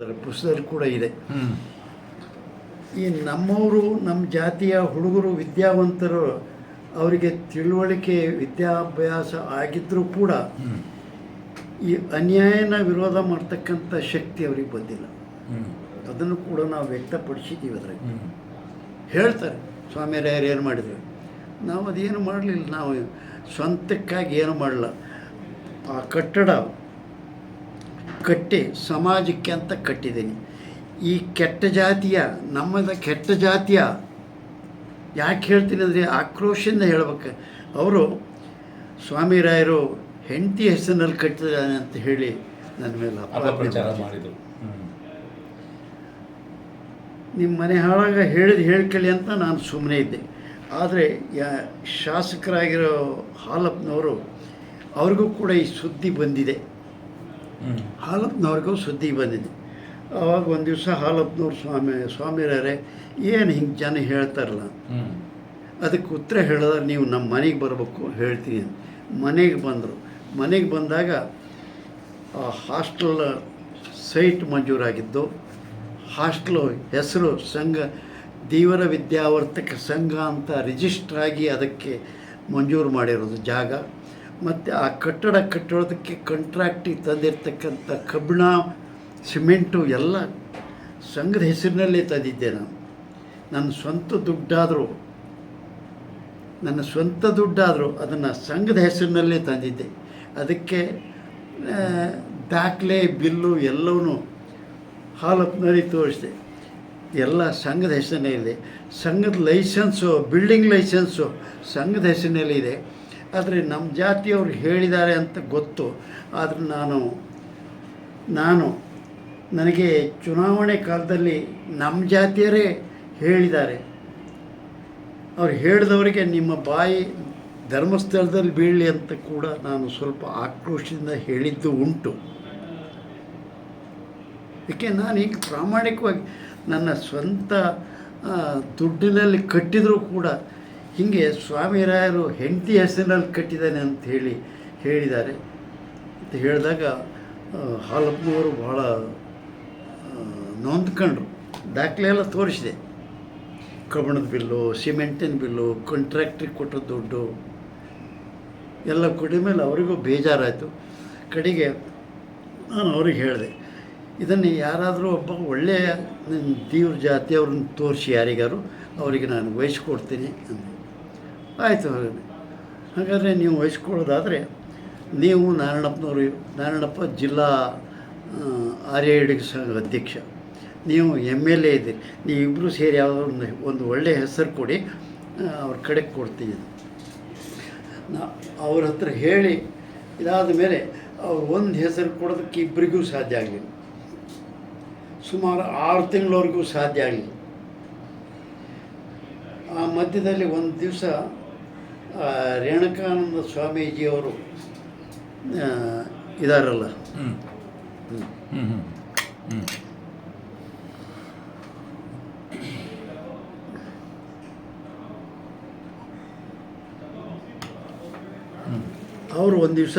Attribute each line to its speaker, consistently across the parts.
Speaker 1: ಅದರ ಪುಸ್ತಕದಲ್ಲಿ ಕೂಡ ಇದೆ. ಈ ನಮ್ಮವರು ನಮ್ಮ ಜಾತಿಯ ಹುಡುಗರು ವಿದ್ಯಾವಂತರು ಅವರಿಗೆ ತಿಳುವಳಿಕೆ ವಿದ್ಯಾಭ್ಯಾಸ ಆಗಿದ್ದರೂ ಕೂಡ ಈ ಅನ್ಯಾಯನ ವಿರೋಧ ಮಾಡ್ತಕ್ಕಂಥ ಶಕ್ತಿ ಅವ್ರಿಗೆ ಬಂದಿಲ್ಲ. ಅದನ್ನು ಕೂಡ ನಾವು ವ್ಯಕ್ತಪಡಿಸಿದ್ದೀವಿ ಅದ್ರಾಗ
Speaker 2: ಹೇಳ್ತಾರೆ
Speaker 1: ಹೇಳ್ತಾರೆ ಸ್ವಾಮಿಯರ್ಯಾರು ಏನು ಮಾಡಿದ್ರು? ನಾವು ಅದೇನು ಮಾಡಲಿಲ್ಲ ನಾವು ಸ್ವಂತಕ್ಕಾಗಿ ಏನು ಮಾಡಲ್ಲ ಆ ಕಟ್ಟಡ ಕಟ್ಟಿ ಸಮಾಜಕ್ಕೆ ಅಂತ ಕಟ್ಟಿದ್ದೀನಿ. ಈ ಕೆಟ್ಟ ಜಾತಿಯ ನಮ್ಮದ ಕೆಟ್ಟ ಜಾತಿಯ ಯಾಕೆ ಹೇಳ್ತೀನಿ ಅಂದರೆ ಆಕ್ರೋಶದಿಂದ ಹೇಳ್ಬೇಕು. ಅವರು ಸ್ವಾಮಿರಾಯರು ಹೆಂಡತಿ ಹೆಸರಿನಲ್ಲಿ ಕಟ್ಟಿದ್ದಾನೆ ಅಂತ ಹೇಳಿ ನನ್ನ ಮೇಲೆ ಮಾಡಿದ್ರು. ನಿಮ್ಮ ಮನೆ ಹಾಳಾಗ ಹೇಳಿದ ಹೇಳ್ಕೊಳ್ಳಿ ಅಂತ ನಾನು ಸುಮ್ಮನೆ ಇದ್ದೆ. ಆದರೆ ಯಾ ಶಾಸಕರಾಗಿರೋ ಹಾಲಪ್ಪನವರು ಅವ್ರಿಗೂ ಕೂಡ ಈ ಸುದ್ದಿ ಬಂದಿದೆ. ಹಾಲಪ್ಪನವ್ರಿಗೂ ಸುದ್ದಿ ಬಂದಿದೆ. ಆವಾಗ ಒಂದು ದಿವಸ ಹಾಲಪ್ಪನವ್ರು ಸ್ವಾಮಿ ಸ್ವಾಮಿರೇ ಏನು ಹಿಂಗೆ ಜನ ಹೇಳ್ತಾರಲ್ಲ? ಅದಕ್ಕೆ ಉತ್ತರ ಹೇಳಿದ್ರೆ ನೀವು ನಮ್ಮ ಮನೆಗೆ ಬರಬೇಕು ಹೇಳ್ತೀನಿ ಅಂತ. ಮನೆಗೆ ಬಂದರು. ಮನೆಗೆ ಬಂದಾಗ ಆ ಹಾಸ್ಟೆಲ್ ಸೈಟ್ ಮಂಜೂರಾಗಿದ್ದು. ಹಾಸ್ಟೆಲ್ ಹೆಸರು ಸಂಘ ದೀವರ ವಿದ್ಯಾವರ್ತಕ ಸಂಘ ಅಂತ ರಿಜಿಸ್ಟ್ರಾಗಿ ಆಗಿ ಅದಕ್ಕೆ ಮಂಜೂರು ಮಾಡಿರೋದು ಜಾಗ. ಮತ್ತು ಆ ಕಟ್ಟಡ ಕಟ್ಟೋದಕ್ಕೆ ಕಂಟ್ರಾಕ್ಟಿಗೆ ತಂದಿರ್ತಕ್ಕಂಥ ಕಬ್ಬಿಣ, ಸಿಮೆಂಟು ಎಲ್ಲ ಸಂಘದ ಹೆಸರಿನಲ್ಲೇ ತಂದಿದ್ದೆ ನಾನು. ನನ್ನ ಸ್ವಂತ ದುಡ್ಡಾದರೂ, ನನ್ನ ಸ್ವಂತ ದುಡ್ಡಾದರೂ ಅದನ್ನು ಸಂಘದ ಹೆಸರಿನಲ್ಲೇ ತಂದಿದ್ದೆ. ಅದಕ್ಕೆ ದಾಖಲೆ, ಬಿಲ್ಲು ಎಲ್ಲವೂ ಹಾಲಪ್ಪನವ್ರಿಗೆ ತೋರಿಸಿದೆ. ಎಲ್ಲ ಸಂಘದ ಹೆಸರಿನಲ್ಲಿದೆ ಸಂಘದ ಲೈಸೆನ್ಸು, ಬಿಲ್ಡಿಂಗ್ ಲೈಸೆನ್ಸು ಸಂಘದ ಹೆಸರಿನಲ್ಲಿ ಇದೆ. ಆದರೆ ನಮ್ಮ ಜಾತಿಯವರು ಹೇಳಿದ್ದಾರೆ ಅಂತ ಗೊತ್ತು. ಆದರೆ ನಾನು ನಾನು ನನಗೆ ಚುನಾವಣೆ ಕಾಲದಲ್ಲಿ ನಮ್ಮ ಜಾತಿಯರೇ ಹೇಳಿದ್ದಾರೆ. ಅವ್ರು ಹೇಳಿದವರಿಗೆ ನಿಮ್ಮ ಬಾಯಿ ಧರ್ಮಸ್ಥಳದಲ್ಲಿ ಬೀಳಲಿ ಅಂತ ಕೂಡ ನಾನು ಸ್ವಲ್ಪ ಆಕ್ರೋಶದಿಂದ ಹೇಳಿದ್ದು ಉಂಟು. ಏಕೆ ನಾನು ಈಗ ಪ್ರಾಮಾಣಿಕವಾಗಿ ನನ್ನ ಸ್ವಂತ ದುಡ್ಡಿನಲ್ಲಿ ಕಟ್ಟಿದರೂ ಕೂಡ ಹೀಗೆ ಸ್ವಾಮಿರಾಯರು ಹೆಂಡತಿ ಹೆಸರಿನಲ್ಲಿ ಕಟ್ಟಿದ್ದಾನೆ ಅಂತ ಹೇಳಿ ಹೇಳಿದ್ದಾರೆ. ಅಂತ ಹೇಳಿದಾಗ ಹಾಲಪ್ಪನವರು ಬಹಳ ನೊಂದ್ಕೊಂಡ್ರು. ದಾಖಲೆ ಎಲ್ಲ ತೋರಿಸಿದೆ. ಕಬ್ಬಣದ ಬಿಲ್ಲು, ಸಿಮೆಂಟಿನ ಬಿಲ್ಲು ಕಾಂಟ್ರಾಕ್ಟ್ರಿಗೆ ಕೊಟ್ಟ ದುಡ್ಡು. ಎಲ್ಲ ಕೊಟ್ಟಿದ ಮೇಲೆ ಅವರಿಗೂ ಬೇಜಾರಾಯಿತು. ಕಡೆಗೆ ನಾನು ಅವ್ರಿಗೆ ಹೇಳಿದೆ, ಇದನ್ನು ಯಾರಾದರೂ ಒಬ್ಬ ಒಳ್ಳೆಯ, ನನ್ನ ದೇವ್ರ ಜಾತಿಯವ್ರನ್ನ ತೋರಿಸಿ ಯಾರಿಗಾರು ಅವರಿಗೆ ನಾನು ವಹಿಸ್ಕೊಡ್ತೀನಿ ಅಂದೆ ಆಯಿತು ಹಾಗಾದ್ರೆ ಹಾಗಾದರೆ ನೀವು ವಹಿಸ್ಕೊಳ್ಳೋದಾದರೆ ನೀವು ನಾರಾಯಣಪ್ಪನವರು, ನಾರಾಯಣಪ್ಪ ಜಿಲ್ಲಾ ಆರ್ಯ ಹಿಡಿಗೆ ಸಂಘ ಅಧ್ಯಕ್ಷ. ನೀವು ಎಂ ಎಲ್ ಎ ಇದ್ದೀರಿ. ನೀವಿಬ್ಬರು ಸೇರಿ ಯಾವುದೋ ಒಂದು ಒಂದು ಒಳ್ಳೆಯ ಹೆಸರು ಕೊಡಿ ಅವ್ರ ಕಡೆ ಕೊಡ್ತೀನಿ. ನಾ, ಅವ್ರ ಹತ್ರ ಹೇಳಿ, ಇದಾದ ಮೇಲೆ ಅವ್ರು ಒಂದು ಹೆಸರು ಕೊಡೋದಕ್ಕೆ ಇಬ್ಬರಿಗೂ ಸಾಧ್ಯ ಆಗಲಿಲ್ಲ. ಸುಮಾರು ಆರು ತಿಂಗಳವರೆಗೂ ಸಾಧ್ಯ ಆಗಲಿಲ್ಲ. ಆ ಮಧ್ಯದಲ್ಲಿ ಒಂದು ದಿವಸ ರೇಣುಕಾನಂದ ಸ್ವಾಮೀಜಿಯವರು ಇದಾರಲ್ಲ. ಅವರು ಒಂದು ದಿವಸ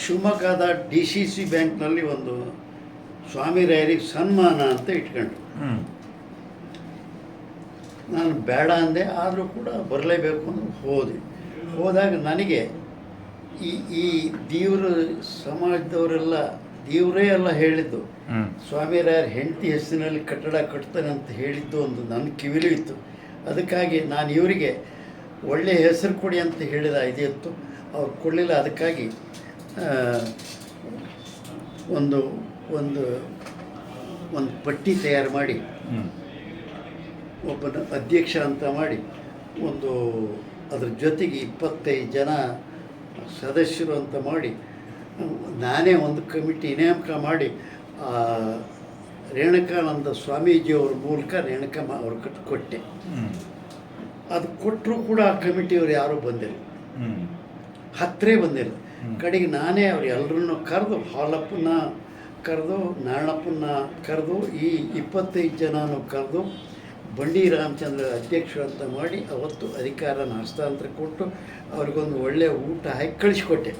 Speaker 1: ಶಿವಮೊಗ್ಗದ ಡಿ ಸಿ ಸಿ ಬ್ಯಾಂಕ್ನಲ್ಲಿ ಒಂದು ಸ್ವಾಮಿ ರಾಯರಿಗೆ ಸನ್ಮಾನ ಅಂತ ಇಟ್ಕೊಂಡ್ರು. ನಾನು ಬೇಡ ಅಂದೆ ಆದರೂ ಕೂಡ ಬರಲೇಬೇಕು ಅಂತ ಹೋದೆ. ಹೋದಾಗ ನನಗೆ ಈ ಈ ದೇವ್ರ ಸಮಾಜದವರೆಲ್ಲ ದೇವರೇ ಎಲ್ಲ ಹೇಳಿದ್ದು ಸ್ವಾಮಿರಾಯರ ಹೆಂಡತಿ ಹೆಸರಿನಲ್ಲಿ ಕಟ್ಟಡ ಕಟ್ತಾನೆ ಅಂತ ಹೇಳಿದ್ದು ಒಂದು ನನ್ನ ಕಿವಿಲೂ ಇತ್ತು. ಅದಕ್ಕಾಗಿ ನಾನು ಇವರಿಗೆ ಒಳ್ಳೆಯ ಹೆಸರು ಕೊಡಿ ಅಂತ ಹೇಳಿದ ಇದಿತ್ತು ಅವ್ರು ಕೊಡಲಿಲ್ಲ. ಅದಕ್ಕಾಗಿ ಒಂದು ಒಂದು ಒಂದು ಪಟ್ಟಿ ತಯಾರು ಮಾಡಿ ಒಬ್ಬನ ಅಧ್ಯಕ್ಷ ಅಂತ ಮಾಡಿ ಒಂದು ಅದ್ರ ಜೊತೆಗೆ ಇಪ್ಪತ್ತೈದು ಜನ ಸದಸ್ಯರು ಅಂತ ಮಾಡಿ ನಾನೇ ಒಂದು ಕಮಿಟಿ ನೇಮಕ ಮಾಡಿ ಆ, ರೇಣುಕಾನಂದ ಸ್ವಾಮೀಜಿಯವ್ರ ಮೂಲಕ ರೇಣುಕ ಅವ್ರ ಕಟ್ ಕೊಟ್ಟೆ. ಅದು ಕೊಟ್ಟರೂ ಕೂಡ ಆ ಕಮಿಟಿಯವ್ರು ಯಾರೂ ಬಂದಿಲ್ಲ. ಹತ್ತಿರೇ ಬಂದಿಲ್ಲ. ಕಡೆಗೆ ನಾನೇ ಅವ್ರು ಎಲ್ಲರನ್ನೂ ಕರೆದು ಹಾಲಪ್ಪನ ಕರೆದು ನಾರಾಯಣಪ್ಪನ ಕರೆದು ಈ ಇಪ್ಪತ್ತೈದು ಜನನೂ ಕರೆದು ಬಂಡಿ ರಾಮಚಂದ್ರ ಅಧ್ಯಕ್ಷರು ಅಂತ ಮಾಡಿ ಅವತ್ತು ಅಧಿಕಾರನ ಹಸ್ತಾಂತರ ಕೊಟ್ಟು ಅವ್ರಿಗೊಂದು ಒಳ್ಳೆಯ ಊಟ ಹಾಕಿ ಕಳಿಸ್ಕೊಟ್ಟೆ.